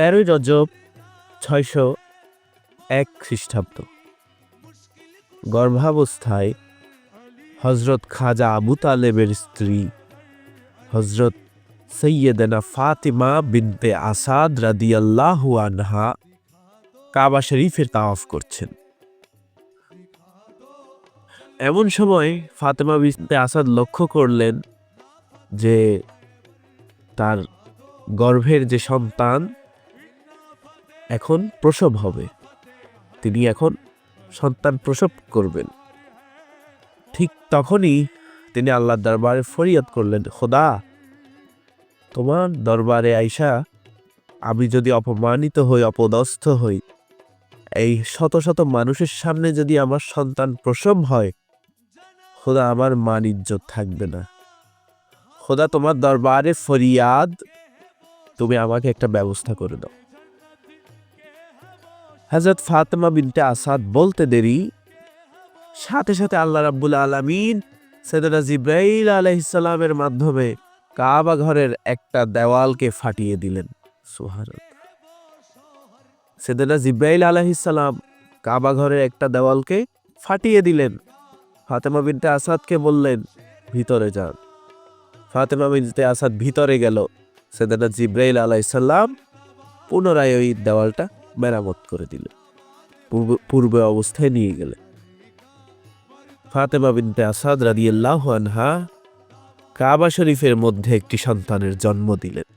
তেরোই রজব ছয়শো এক খ্রিস্টাব্দ। গর্ভাবস্থায় হজরত খাজা আবু তালেবের স্ত্রী হজরত সৈয়দনা ফাতিমা বিনতে আসাদ রাদিয়াল্লাহু আনহা কাবা শরীফের তাওয়াফ করছেন। এমন সময় ফাতেমা বিনতে আসাদ লক্ষ্য করলেন যে তার গর্ভের যে সন্তান এখন প্রসব হবে। তিনি এখন সন্তান প্রসব করবেন। ঠিক তখনই তিনি আল্লাহর দরবারে ফরিয়াদ করলেন, খোদা, তোমার দরবারে আইসা আমি যদি অপমানিত হই, অপদস্থ হই, এই শত শত মানুষের সামনে যদি আমার সন্তান প্রসব হয়, খোদা, আমার মান ইজ্জত থাকবে না। খোদা, তোমার দরবারে ফরিয়াদ, তুমি আমাকে একটা ব্যবস্থা করে দাও। হজরত ফাতেমা বিনতে আসাদ বলতে দেরি। সাথে সাথে আল্লাহ রাব্বুল আলামিন সেদনা জিব্রাইল আলাইহিসসালামের মাধ্যমে কাবা ঘরের একটা দেওয়ালকে ফাটিয়ে দিলেন। সুবহানাল্লাহ। সেদনা জিব্রাইল আলাইহিসসালাম কাবা ঘরের একটা দেওয়ালকে ফাটিয়ে দিলেন। ফাতেমা বিনতে আসাদকে বললেন, ভিতরে যান। ফাতেমা বিনতে আসাদ ভিতরে গেল। সেদানা জিব্রাইল আলাইসাল্লাম পুনরায় ওই দেওয়ালটা মেরামত করে দিল। পূর্বে অবস্থায় নিয়ে গেলে। ফাতেমা বিনতে আসাদ রাদিয়াল্লাহু আনহা কাবা শরীফের মধ্যে একটি সন্তানের জন্ম দিলেন।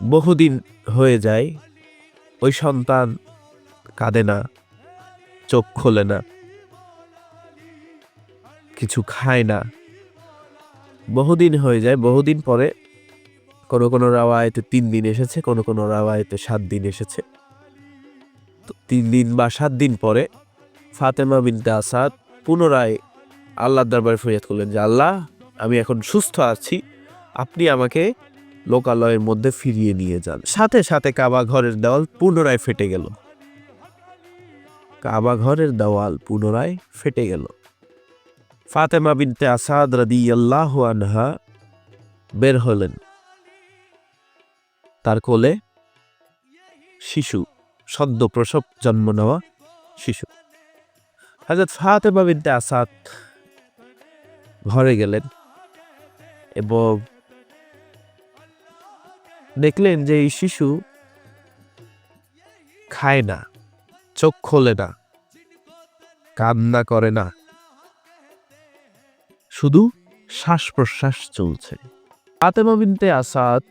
বহুদিন হয়ে যায়, ওই সন্তান কাঁদে না, চোখ খোলে না, কিছু খায় না। বহুদিন হয়ে যায়, বহুদিন পরে কোনো কোনো রাওয়ায়তে তিন দিন এসেছে, কোনো কোনো রাওয়ায়তে সাত দিন এসেছে। তো তিন দিন বা সাত দিন পরে ফাতেমা বিনতে আসাদ পুনরায় আল্লাহর দরবারে ফরিয়াদ করলেন যে, আল্লাহ, আমি এখন সুস্থ আছি, আপনি আমাকে লোকালয়ের মধ্যে ফিরিয়ে নিয়ে যান। সাথে সাথে কাবা ঘরের দেওয়াল পুনরায় ফেটে গেল। কাবা ঘরের দেওয়াল পুনরায় ফেটে গেল। ফাতেমা বিনতে আসাদ রাদি আল্লাহ আনহা বের হলেন। তার কোলে শিশু, সদ্য প্রসব, জন্ম নেওয়া শিশু। হাজরত ফাতেমা বিনতে আসাদ ঘরে গেলেন এবং দেখলেন যে এই শিশু খায় না, চোখ খোলে না, কান্না করে না। শুধু শ্বাস প্রশ্বাস চলছে। ফাতেমা বিনতে আসাদ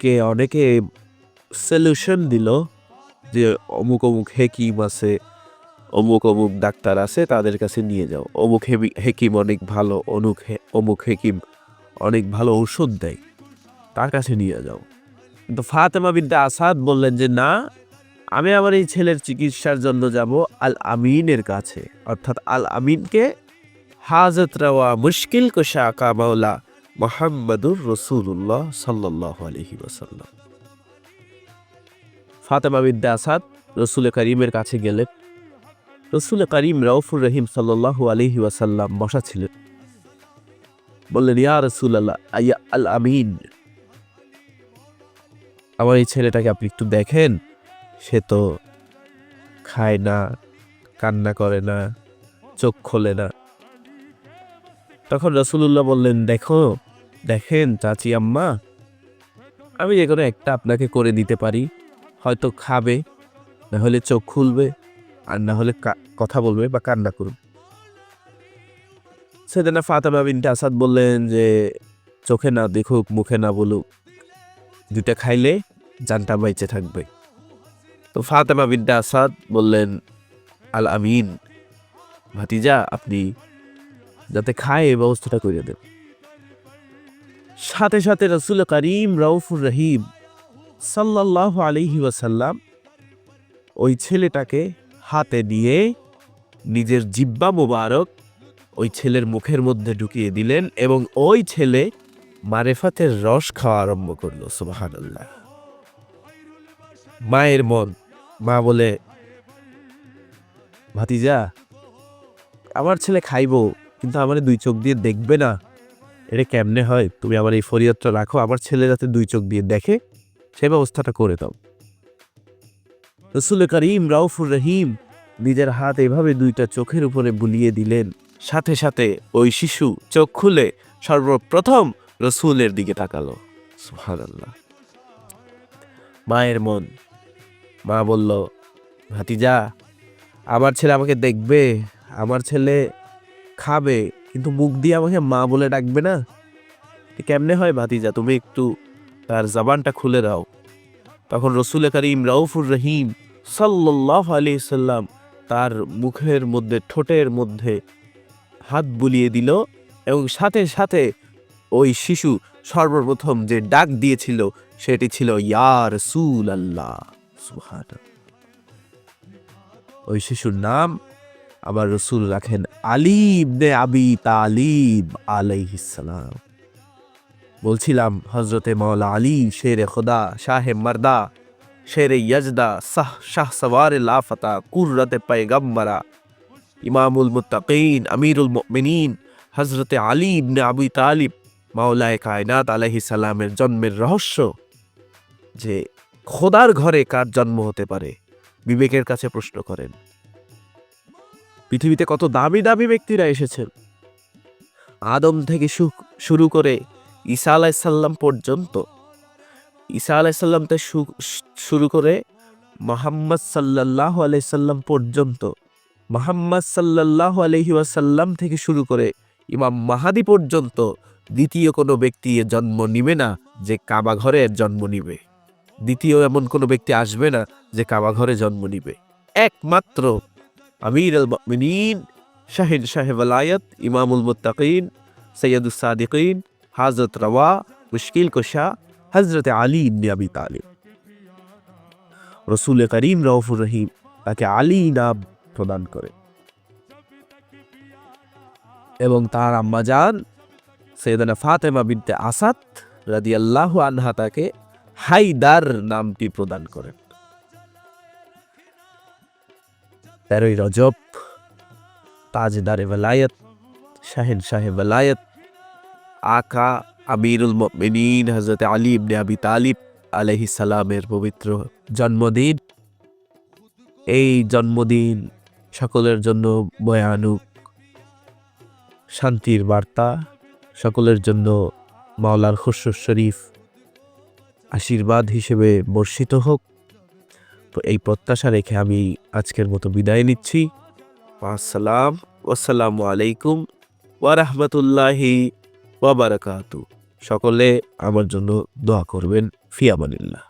কে অনেকে সলিউশন দিল যে অমুক অমুক হেকিম আছে, অমুক অমুক ডাক্তার আছে, তাদের কাছে নিয়ে যাও। অমুক হেকিম অনেক ভালো অনুক অমুক হেকিম অনেক ভালো ঔষধ দেয়, তার কাছে নিয়ে যাও। কিন্তু ফাতেমা বিনতে আসাদ বললেন যে, না, আমি আমার এই ছেলের চিকিৎসার জন্য যাব আল আমিনের কাছে। অর্থাৎ আল আমিনকে হাজত রওয়া মুশকিল কোশা আকা মাওলা মোহাম্মদুর রসুল্লাহ সাল্লাহ আলহি ওসাল্লাম ফাতেমা বিদ্যা আসাদ রসুল করিমের কাছে গেলেন। রসুল করিম রউফুর রহিম সাল্লাহ আলহি ওয়াসাল্লাম বসা ছিলেন। বললেন, ইয়া রসুল আল্লাহ আইয়া আল আমিন? আমার এই ছেলেটাকে আপনি একটু দেখেন, সে তো খায় না, কান্না করে না, চোখ খোলে না। তখন রসুল্লাহ বললেন, দেখো দেখেন, চাচি আম্মা, আমি যে কোনো একটা আপনাকে করে দিতে পারি। হয়তো খাবে, না হলে চোখ খুলবে, আর না হলে কথা বলবে বা কান্না করবে। সেদিনা ফাতেমা বিনতে আসাদ বললেন যে, চোখে না দেখুক, মুখে না বলুক দুটা খাইলে জানটা বাইচে থাকবে। তো ফাতেমা বিনতে আসাদ বললেন, আল আমিন, ভাতিজা, আপনি যাতে খায় এই ব্যবস্থাটা করে দেন। সাথে সাথে রসুল করিম রউফুর রহিম সাল্লাহ আলহি ওয়াসাল্লাম ওই ছেলেটাকে হাতে নিয়ে নিজের জিব্বা মোবারক ওই ছেলের মুখের মধ্যে ঢুকিয়ে দিলেন এবং ওই ছেলে মারেফাতের রস খাওয়া আরম্ভ করল সুবাহান্লাহ মায়ের মন, মা বলে, ভাতিজা, আমার ছেলে খাইবো, কিন্তু আমার দুই চোখ দিয়ে দেখবে না। এটা কেমনে হয়? তুমি আমার এই ফরিয়াদটা রাখো, আমার ছেলে যাতে দুই চোখ দিয়ে দেখে, সে ব্যবস্থাটা করে দাও। রসুল করিম রাউফুর রহিম নিজের হাত এভাবে দুইটা চোখের উপরে বুলিয়ে দিলেন। সাথে সাথে ওই শিশু চোখ খুলে সর্বপ্রথম রসুলের দিকে তাকালো। সুবহানাল্লাহ। মায়ের মন। মা বলল, ভাতিজা, আমার ছেলে আমাকে দেখবে, আমার ছেলে খাবে কিন্তু মুখ দিয়ে আমাকে মা বলে ডাকবে না? কেমনে হয় ভাতিজা, তুমি একটু তার জবানটা খুলে দাও। তখন রসুল করিম রাউফুর রহিম সাল্লাহ আলি সাল্লাম তার মুখের মধ্যে, ঠোঁটের মধ্যে হাত বুলিয়ে দিল এবং সাথে সাথে ওই শিশু সর্বপ্রথম যে ডাক দিয়েছিল সেটি ছিল ইয়ার সুল আল্লাহ সুবহান ওই শিশুর নাম আবার রসুল রাখেন আলিব নে আবি তালিব আলাইহিসালাম বলছিলাম হজরতে মৌলা আলী, শেরে খোদা, শাহে মার্দা, শেরে ইয়াজদা, শাহ শাহ সওয়ারে লাফতা কুর্রতে পেগম্বরা ইমামুল মুতাকিন আমিরুল মিনীন হজরতে আলী ইবনে আবি তালিব, মাওলায় কায়নাত আলহি সালামের জন্মের রহস্য যে খোদার ঘরে কার জন্ম হতে পারে? বিবেকের কাছে প্রশ্ন করেন। পৃথিবীতে কত দামি দামি ব্যক্তিরা এসেছেন। আদম থেকে শুরু করে ঈসা আলাইসাল্লাম পর্যন্ত। ঈসা আলাইসাল্লাম থেকে শুরু করে মোহাম্মদ সাল্লাহ আলাইসাল্লাম পর্যন্ত। মোহাম্মদ সাল্লাহ আলহি ওয়াসাল্লাম থেকে শুরু করে ইমাম মাহাদি পর্যন্ত দ্বিতীয় কোনো ব্যক্তি জন্ম নিবে না যে কাবা ঘরে জন্ম নিবে। দ্বিতীয় এমন কোনো ব্যক্তি আসবে না যে কাবা ঘরে জন্ম নিবে। একমাত্র আমির আল মিনীন শাহিদ সাহেব আলায়ত ইমামুল মুত্তাকিন সৈয়দুল সাদিকিন, হাজরত রওয়া, মুশকিল কোশা হজরত আলী ইবনে আবি তালিব। রসুল করিম রউফুর রহিম তাকে আলী নাম প্রদান করে এবং তার আম্মাজান সৈয়দানা ফাতেমা বিনতে আসাদ রাদিয়াল্লাহু আনহা তাকে হাইদার নামটি প্রদান করেন। তেরোই রজব তাজদারে বেলায়ত শাহিন শাহে বেলায়ত আকা আমিরুল মুমিনিন হজরত আলী ইবনে আবি তালিব আলহি সালামের পবিত্র জন্মদিন। এই জন্মদিন সকলের জন্য বয়ানুক শান্তির বার্তা, সকলের জন্য মাওলার খুশর শরীফ আশীর্বাদ হিসেবে বর্ষিত হোক। তো এই প্রত্যাশা রেখে আমি আজকের মতো বিদায় নিচ্ছি। আসসালাম, আসসালামু আলাইকুম ওয়ারহমতুল্লাহি ওয়াবারাকাতু সকলে আমার জন্য দোয়া করবেন। ফিয়ামানিল্লাহ